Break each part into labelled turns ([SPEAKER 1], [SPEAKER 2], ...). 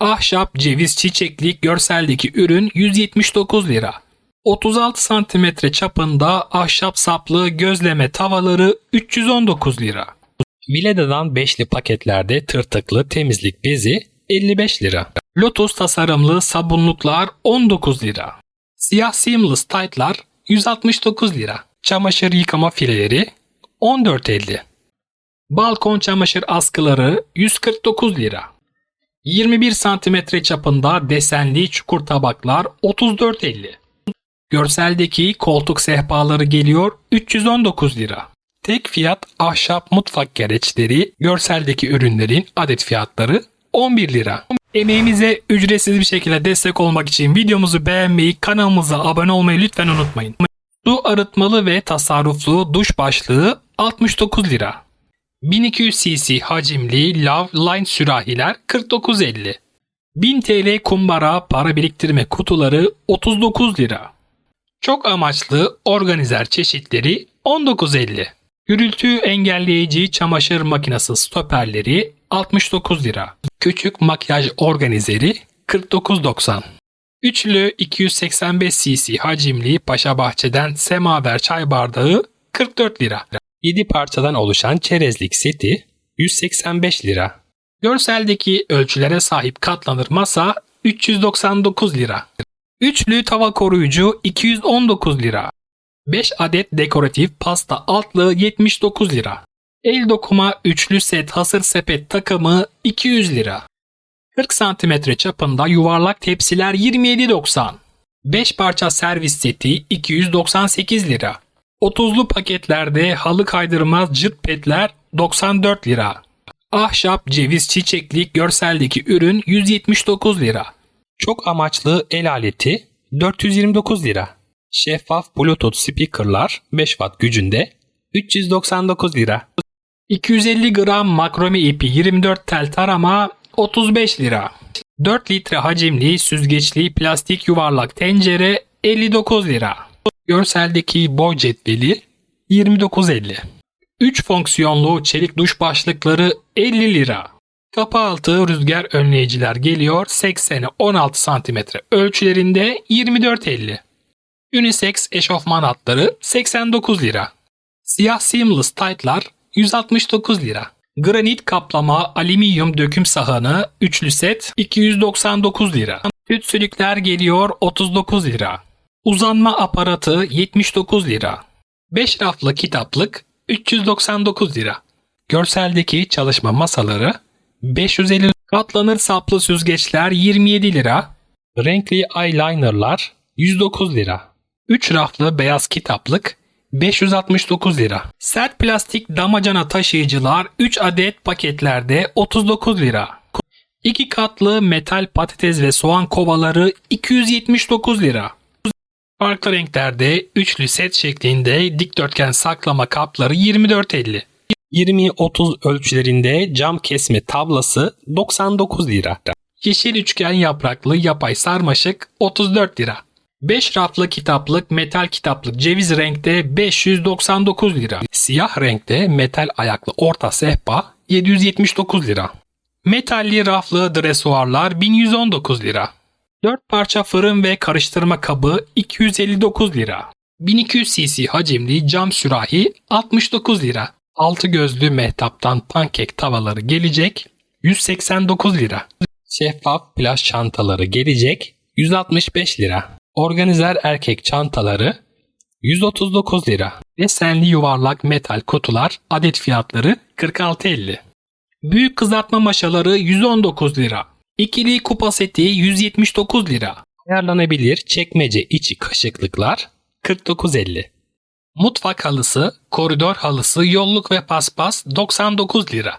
[SPEAKER 1] Ahşap ceviz çiçeklik görseldeki ürün 179 lira. 36 santimetre çapında ahşap saplı gözleme tavaları 319 lira. Vileda'dan beşli paketlerde tırtıklı temizlik bezi 55 lira. Lotus tasarımlı sabunluklar 19 lira. Siyah seamless tight'lar 169 lira. Çamaşır yıkama fileleri 14.50. Balkon çamaşır askıları 149 lira. 21 santimetre çapında desenli çukur tabaklar 34.50. Görseldeki koltuk sehpaları geliyor 319 lira. Tek fiyat ahşap mutfak gereçleri, görseldeki ürünlerin adet fiyatları 11 lira. Emeğimize ücretsiz bir şekilde destek olmak için videomuzu beğenmeyi, kanalımıza abone olmayı lütfen unutmayın. Su arıtmalı ve tasarruflu duş başlığı 69 lira. 1200 cc hacimli Love Line sürahiler 49.50. 1000 TL kumbara para biriktirme kutuları 39 lira. Çok amaçlı organizer çeşitleri 19.50. Gürültü engelleyici çamaşır makinesi stoperleri 69 lira. Küçük makyaj organizeri 49.90. Üçlü 285 cc hacimli Paşa Bahçe'den semaver çay bardağı 44 lira. 7 parçadan oluşan çerezlik seti 185 lira. Görseldeki ölçülere sahip katlanır masa 399 lira. Üçlü tava koruyucu 219 lira. 5 adet dekoratif pasta altlığı 79 lira. El dokuma üçlü set hasır sepet takımı 200 lira. 40 cm çapında yuvarlak tepsiler 27.90. 5 parça servis seti 298 lira. 30'lu paketlerde halı kaydırmaz cırt petler 94 lira. Ahşap ceviz çiçeklik görseldeki ürün 179 lira. Çok amaçlı el aleti 429 lira. Şeffaf Bluetooth speakerlar 5 watt gücünde 399 lira. 250 gram makrome ipi 24 tel tarama 35 lira. 4 litre hacimli süzgeçli plastik yuvarlak tencere 59 lira. Görseldeki boy cetveli 29.50. 3 fonksiyonlu çelik duş başlıkları 50 lira. Kapı altı rüzgar önleyiciler geliyor 80'e 16 cm ölçülerinde 24.50. Unisex eşofman hatları 89 lira. Siyah seamless tight'lar 169 lira. Granit kaplama alüminyum döküm sahanı üçlü set 299 lira. Tütsülükler geliyor 39 lira. Uzanma aparatı 79 lira. 5 raflı kitaplık 399 lira. Görseldeki çalışma masaları 550 katlanır saplı süzgeçler 27 lira. Renkli eyelinerlar 109 lira. 3 raflı beyaz kitaplık 569 lira. Sert plastik damacana taşıyıcılar 3 adet paketlerde 39 lira. 2 katlı metal patates ve soğan kovaları 279 lira. Farklı renklerde üçlü set şeklinde dikdörtgen saklama kapları 24.50. 20-30 ölçülerinde cam kesme tablası 99 lira. Yeşil üçgen yapraklı yapay sarmaşık 34 lira. 5 raflı kitaplık metal kitaplık ceviz renkte 599 lira. Siyah renkte metal ayaklı orta sehpa 779 lira. Metalli raflı dresuarlar 1119 lira. 4 parça fırın ve karıştırma kabı 259 lira. 1200 cc hacimli cam sürahi 69 lira. Altı gözlü mehtaptan pankek tavaları gelecek 189 lira. Şeffaf plaj çantaları gelecek 165 lira. Organizer erkek çantaları 139 lira. Desenli yuvarlak metal kutular adet fiyatları 46.50. Büyük kızartma maşaları 119 lira. İkili kupa seti 179 lira. Ayarlanabilir çekmece içi kaşıklıklar 49.50. Mutfak halısı, koridor halısı, yolluk ve paspas 99 lira.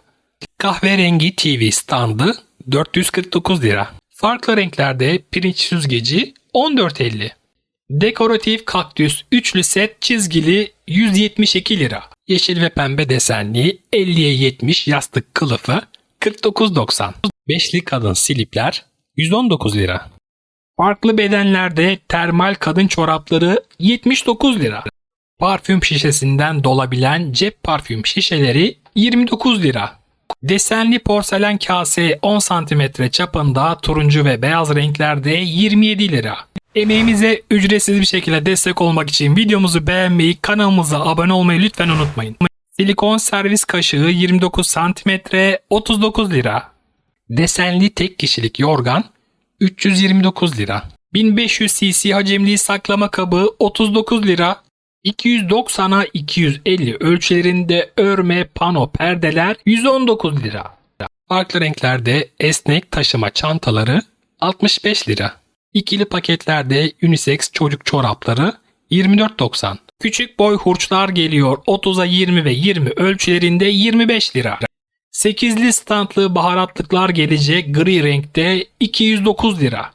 [SPEAKER 1] Kahverengi TV standı 449 lira. Farklı renklerde pirinç süzgeci 14.50. Dekoratif kaktüs üçlü set çizgili 172 lira. Yeşil ve pembe desenli 50'ye 70 yastık kılıfı 49.90. Beşli kadın silipler 119 lira. Farklı bedenlerde termal kadın çorapları 79 lira. Parfüm şişesinden dolabilen cep parfüm şişeleri 29 lira. Desenli porselen kase 10 cm çapında turuncu ve beyaz renklerde 27 lira. Emeğimize ücretsiz bir şekilde destek olmak için videomuzu beğenmeyi, kanalımıza abone olmayı lütfen unutmayın. Silikon servis kaşığı 29 cm 39 lira. Desenli tek kişilik yorgan 329 lira. 1500 cc hacimli saklama kabı 39 lira. 290'a 250 ölçülerinde örme pano perdeler 119 lira. Farklı renklerde esnek taşıma çantaları 65 lira. İkili paketlerde unisex çocuk çorapları 24.90. Küçük boy hurçlar geliyor 30'a 20 ve 20 ölçülerinde 25 lira. 8'li standlı baharatlıklar gelecek gri renkte 209 lira.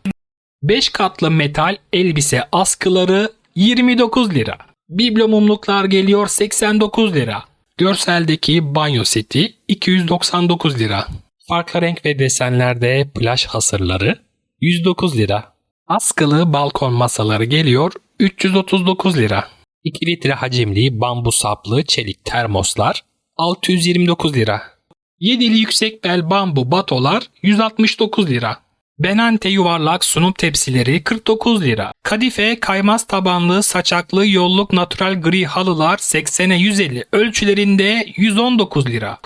[SPEAKER 1] 5 katlı metal elbise askıları 29 lira. Biblo mumluklar geliyor 89 lira. Görseldeki banyo seti 299 lira. Farklı renk ve desenlerde plaj hasırları 109 lira. Askılı balkon masaları geliyor 339 lira. 2 litre hacimli bambu saplı çelik termoslar 629 lira. 7'li yüksek bel bambu batolar 169 lira. Benante yuvarlak sunum tepsileri 49 lira. Kadife kaymaz tabanlı saçaklı yolluk natural gri halılar 80'e 150 ölçülerinde 119 lira.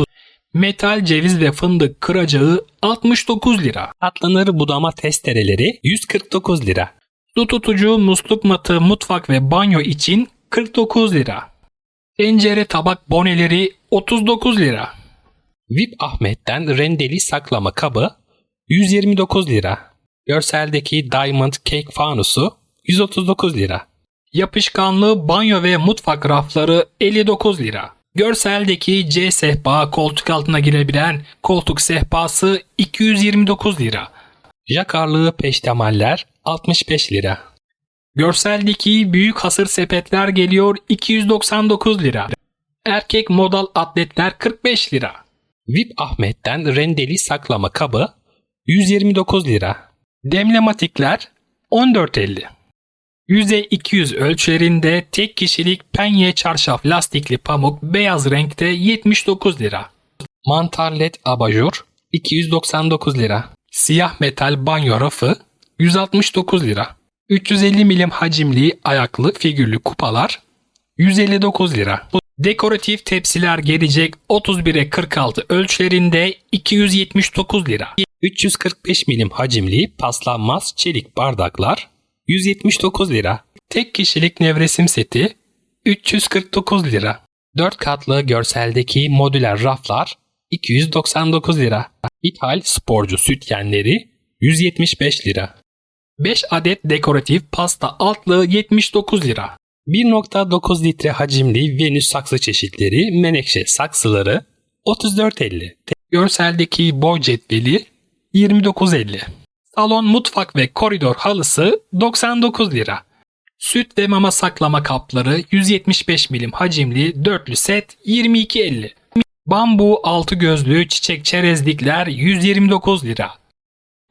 [SPEAKER 1] Metal ceviz ve fındık kıracağı 69 lira. Atlanır budama testereleri 149 lira. Su tutucu musluk matı mutfak ve banyo için 49 lira. Tencere tabak boneleri 39 lira. VIP Ahmet'ten rendeli saklama kabı 129 lira. Görseldeki Diamond Cake fanusu 139 lira. Yapışkanlı banyo ve mutfak rafları 59 lira. Görseldeki C sehpa koltuk altına girebilen koltuk sehpası 229 lira. Jakarlı peştemaller 65 lira. Görseldeki büyük hasır sepetler geliyor 299 lira. Erkek modal atletler 45 lira. VIP Ahmet'ten rendeli saklama kabı 129 lira. Demlematikler 14.50. Yüzey 200 ölçülerinde tek kişilik penye çarşaf lastikli pamuk beyaz renkte 79 lira. Mantar led abajur 299 lira. Siyah metal banyo rafı 169 lira. 350 milim hacimli ayaklı figürlü kupalar 159 lira. Dekoratif tepsiler gelecek 31'e 46 ölçülerinde 279 lira. 345 milim hacimli paslanmaz çelik bardaklar 179 lira. Tek kişilik nevresim seti 349 lira. 4 katlı görseldeki modüler raflar 299 lira. İthal sporcu sütyenleri 175 lira. 5 adet dekoratif pasta altlığı 79 lira. 1.9 litre hacimli Venüs saksı çeşitleri menekşe saksıları 34.50. Görseldeki boy cetveli 29.50. Salon mutfak ve koridor halısı 99 lira. Süt ve mama saklama kapları 175 milim hacimli dörtlü set 22.50. Bambu altı gözlü çiçek çerezlikler 129 lira.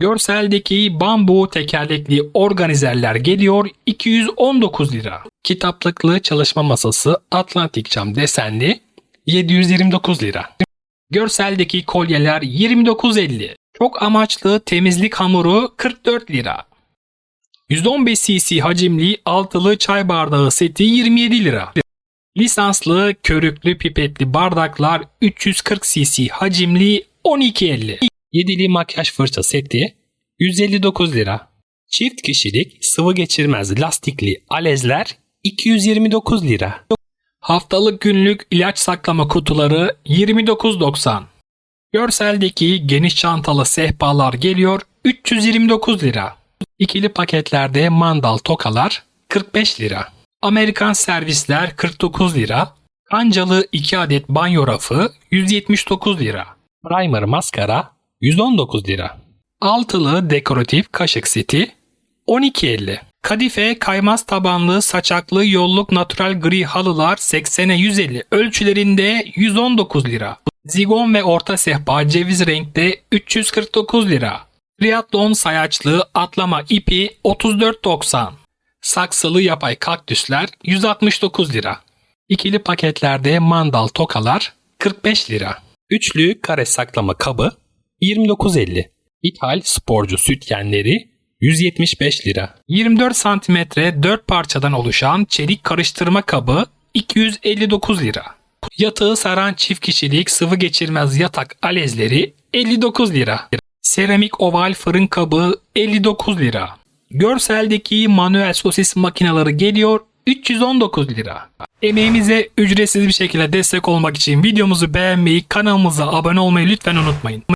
[SPEAKER 1] Görseldeki bambu tekerlekli organizerler geliyor 219 lira. Kitaplıklı çalışma masası Atlantik cam desenli 729 lira. Görseldeki kolyeler 29.50. Çok amaçlı temizlik hamuru 44 lira. 115 cc hacimli altılı çay bardağı seti 27 lira. Lisanslı körüklü pipetli bardaklar 340 cc hacimli 12.50. Yedili makyaj fırça seti 159 lira. Çift kişilik sıvı geçirmez lastikli alezler 229 lira. Haftalık günlük ilaç saklama kutuları 29.90. Görseldeki geniş çantalı sehpalar geliyor 329 lira. İkili paketlerde mandal tokalar 45 lira. Amerikan servisler 49 lira. Kancalı 2 adet banyo rafı 179 lira. Primer maskara 119 lira. Altılı dekoratif kaşık seti 12.50. Kadife kaymaz tabanlı saçaklı yolluk natural gri halılar 80'e 150 ölçülerinde 119 lira. Zigon ve orta sehpa ceviz renkte 349 lira. Triathlon sayaçlı atlama ipi 34.90. Saksılı yapay kaktüsler 169 lira. İkili paketlerde mandal tokalar 45 lira. Üçlü kare saklama kabı 29.50. İthal sporcu sütyenleri 175 lira. 24 santimetre 4 parçadan oluşan çelik karıştırma kabı 259 lira. Yatağı saran çift kişilik sıvı geçirmez yatak alezleri 59 lira. Seramik oval fırın kabı 59 lira. Görseldeki manuel sosis makineleri geliyor 319 lira. Emeğimize ücretsiz bir şekilde destek olmak için videomuzu beğenmeyi, kanalımıza abone olmayı lütfen unutmayın.